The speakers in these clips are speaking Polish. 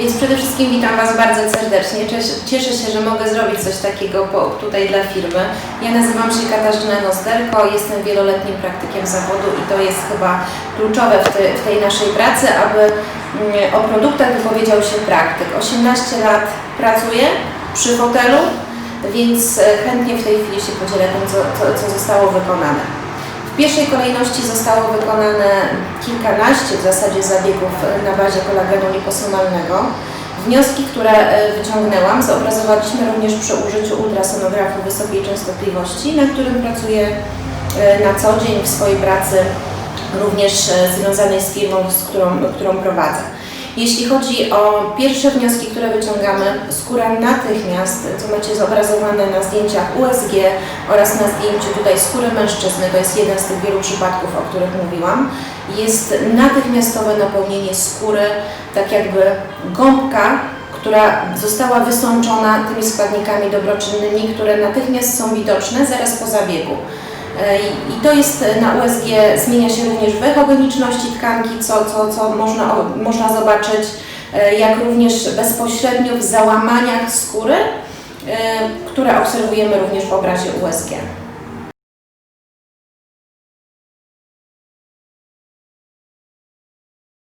Więc przede wszystkim witam Was bardzo serdecznie. Cieszę- się, że mogę zrobić coś takiego tutaj dla firmy. Ja nazywam się Katarzyna Nosterko, jestem wieloletnim praktykiem zawodu i to jest chyba kluczowe w, te, w tej naszej pracy, aby mm, o produktach wypowiedział się praktyk. 18 lat pracuję przy fotelu, więc e, chętnie w tej chwili się podzielę tym, co, co, co zostało wykonane. Pierwszej kolejności zostało wykonane kilkanaście w zasadzie zabiegów na bazie kolagenu liposomalnego. Wnioski, które e, wyciągnęłam, zobrazowaliśmy również przy użyciu ultrasonografu wysokiej częstotliwości, na którym pracuję e, na co dzień w swojej pracy, również e, związanej z firmą, z którą, którą prowadzę. Jeśli chodzi o pierwsze wnioski, które wyciągamy, skóra natychmiast, co macie zobrazowane na zdjęciach USG oraz na zdjęciu tutaj skóry mężczyzny, to jest jeden z tych wielu przypadków, o których mówiłam, jest natychmiastowe napełnienie skóry, tak jakby gąbka, która została wysączona tymi składnikami dobroczynnymi, które natychmiast są widoczne zaraz po zabiegu. E, I to jest e, na USG, zmienia się również wechogeniczności tkanki, co, co, co można, można zobaczyć, e, jak również bezpośrednio w załamaniach skóry, które obserwujemy również w obrazie USG.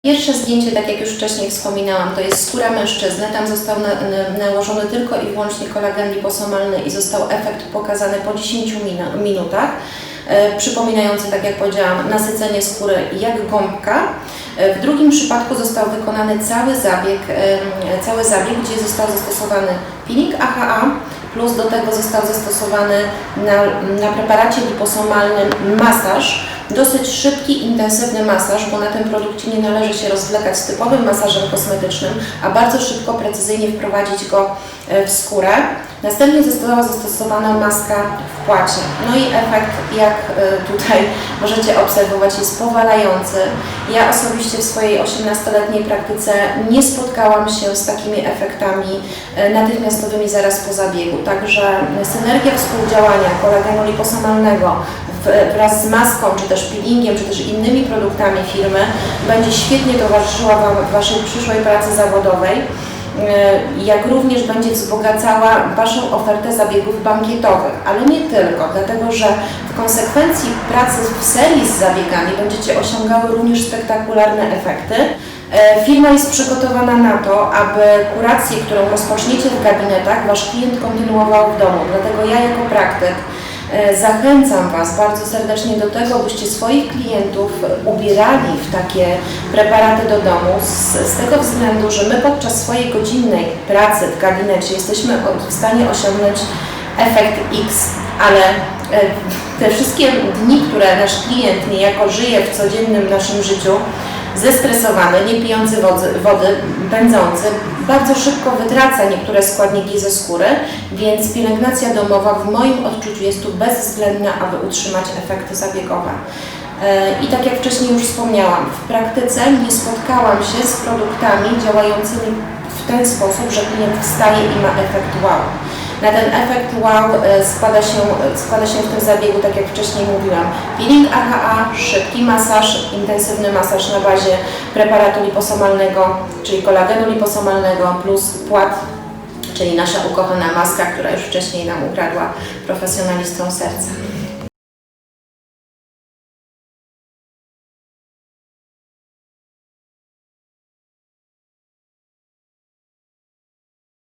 Pierwsze zdjęcie, tak jak już wcześniej wspominałam, to jest skóra mężczyzny. Tam został na, na, nałożony tylko i wyłącznie kolagen liposomalny i został efekt pokazany po 10 minu- minutach, e, przypominający, tak jak powiedziałam, nasycenie skóry jak gąbka. E, w drugim przypadku został wykonany cały zabieg, e, cały zabieg, gdzie został zastosowany peeling AHA, plus do tego został zastosowany na, na preparacie liposomalnym masaż, dosyć szybki, intensywny masaż, bo na tym produkcie nie należy się rozwlekać z typowym masażem kosmetycznym, a bardzo szybko, precyzyjnie wprowadzić go e, w skórę. Następnie została zastosowana maska w płacie. No i efekt, jak e, tutaj możecie obserwować, jest powalający. Ja osobiście w swojej 18-letniej praktyce nie spotkałam się z takimi efektami e, natychmiastowymi zaraz po zabiegu. Także synergia współdziałania kolagenu liposomalnego wraz z maską, czy też peelingiem, czy też innymi produktami firmy będzie świetnie towarzyszyła Wam w Waszej przyszłej pracy zawodowej, jak również będzie wzbogacała Waszą ofertę zabiegów bankietowych, ale nie tylko, dlatego że w konsekwencji pracy w serii z zabiegami będziecie osiągały również spektakularne efekty. E, Firma jest przygotowana na to, aby kurację, którą rozpoczniecie w gabinetach, Wasz klient kontynuował w domu. Dlatego ja jako praktyk E, Zachęcam Was bardzo serdecznie do tego, byście swoich klientów ubierali w takie preparaty do domu z, z tego względu, że my podczas swojej godzinnej pracy w gabinecie jesteśmy w stanie osiągnąć efekt X, ale e, te wszystkie dni, które nasz klient niejako żyje w codziennym naszym życiu, zestresowany, nie pijący wody, wody, pędzący, bardzo szybko wytraca niektóre składniki ze skóry, więc pielęgnacja domowa w moim odczuciu jest tu bezwzględna, aby utrzymać efekty zabiegowe. E, I tak jak wcześniej już wspomniałam, w praktyce nie spotkałam się z produktami działającymi w ten sposób, że klient wstaje i ma efekt wow. Na ten efekt wow e, składa się, składa się w tym zabiegu, tak jak wcześniej mówiłam, peeling AHA, szybki masaż, intensywny masaż na bazie preparatu liposomalnego, czyli kolagenu liposomalnego plus płat, czyli nasza ukochana maska, która już wcześniej nam ukradła profesjonalistom serca.